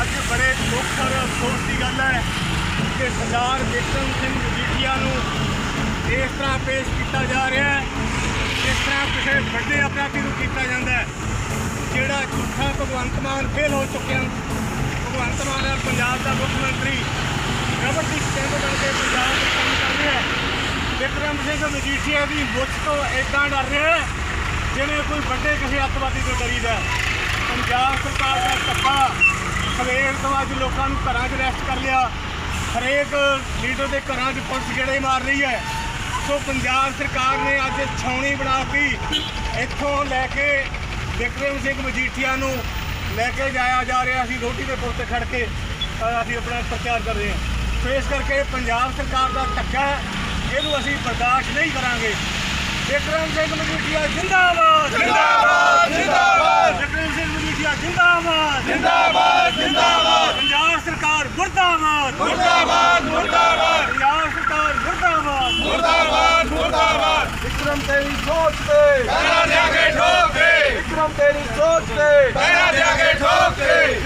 ਅੱਜ ਬੜੇ ਦੁੱਖ ਔਰ ਅਫਸੋਸ ਦੀ ਗੱਲ ਹੈ ਕਿ ਸਰਦਾਰ ਬਿਕਰਮ ਸਿੰਘ ਮਜੀਠੀਆ ਨੂੰ ਇਸ ਤਰ੍ਹਾਂ ਪੇਸ਼ ਕੀਤਾ ਜਾ ਰਿਹਾ ਹੈ, ਜਿਸ ਤਰ੍ਹਾਂ ਕਿਸੇ ਵੱਡੇ ਅਪਰਾਧੀ ਨੂੰ ਕੀਤਾ ਜਾਂਦਾ ਹੈ, ਜਿਹੜਾ ਝੂਠਾ ਭਗਵੰਤ ਮਾਨ ਫੇਲ ਹੋ ਚੁੱਕਿਆ। ਭਗਵੰਤ ਮਾਨ ਹੈ, ਪੰਜਾਬ ਦਾ ਮੁੱਖ ਮੰਤਰੀ। ਰਬਰ ਦੀ ਸਟੈਂਡ ਬਣ ਕੇ ਪੰਜਾਬ ਨੂੰ ਕੰਮ ਕਰ ਰਿਹਾ ਹੈ। ਵਿਕਰਮ ਸਿੰਘ ਮਜੀਠੀਆ ਦੀ ਮੁੱਛ ਤੋਂ ਇਦਾਂ ਡਰ ਰਿਹਾ ਜਿਵੇਂ ਕੋਈ ਵੱਡੇ ਕਿਸੇ ਅੱਤਵਾਦੀ ਤੋਂ ਡਰੀਦਾ ਪੰਜਾਬ ਸਰਕਾਰ ਦਾ ਟੱਪਾ ਸਵੇਰ ਤੋਂ ਅੱਜ ਲੋਕਾਂ ਨੂੰ ਘਰਾਂ 'ਚ ਰੈਸਟ ਕਰ ਲਿਆ। ਹਰੇਕ ਲੀਡਰ ਦੇ ਘਰਾਂ 'ਚ ਪੁਲਿਸ ਗੇੜੇ ਮਾਰ ਰਹੀ ਹੈ। ਸੋ ਪੰਜਾਬ ਸਰਕਾਰ ਨੇ ਅੱਜ ਛਾਉਣੀ ਬਣਾਤੀ ਇੱਥੋਂ ਲੈ ਕੇ ਵਿਕਰਮ ਸਿੰਘ ਮਜੀਠੀਆ ਨੂੰ ਲੈ ਕੇ ਜਾਇਆ ਜਾ ਰਿਹਾ। ਸੀ ਰੋਟੀ ਦੇ ਪੁਲ ਤੇ ਖੜ ਕੇ ਅਸੀਂ ਆਪਣਾ ਪ੍ਰਚਾਰ ਕਰ ਰਹੇ ਹਾਂ। ਸੋ ਇਸ ਕਰਕੇ ਪੰਜਾਬ ਸਰਕਾਰ ਦਾ ਧੱਕਾ ਹੈ। ਇਹਨੂੰ ਅਸੀਂ ਬਰਦਾਸ਼ਤ ਨਹੀਂ ਕਰਾਂਗੇ। ਵਿਕਰਮ ਸਿੰਘ ਮਜੀਠੀਆ ਜਿੰਦਾਬਾਦ ਜਿੰਦਾਬਾਦ ਜਿੰਦਾਬਾਦ ਵਿਕਰਮ ਸਿੰਘ ਮਜੀਠੀਆ ਜਿੰਦਾਬਾਦ ਜਿੰਦਾਬਾਦ ਜਿੰਦਾਬਾਦ ਪੰਜਾਬ ਸਰਕਾਰ ਮੁਰਦਾਬਾਦ ਮੁਰਦਾਬਾਦ। ਸਰਕਾਰ ਮੁਰਦਾਬਾਦ। ਮੁਰਦਾਬਾਦ ਮੁਰਦਾਬਾਦ। ਵਿਕਰਮ ਤੇਰੀ ਸੋਚ ਤੇ। ਪਹਿਰਾ ਦਿਆਂਗੇ ਠੋਕ ਕੇ ਵਿਕਰਮ ਤੇਰੀ ਸੋਚ ਤੇ। ਪਹਿਰਾ ਦਿਆਂਗੇ ਠੋਕ ਕੇ ਵਿਕਰਮ ਤੇਰੀ ਸੋਚ ਤੇ। ਪਹਿਰਾ ਦਿਆਂਗੇ ਠੋਕ ਕੇ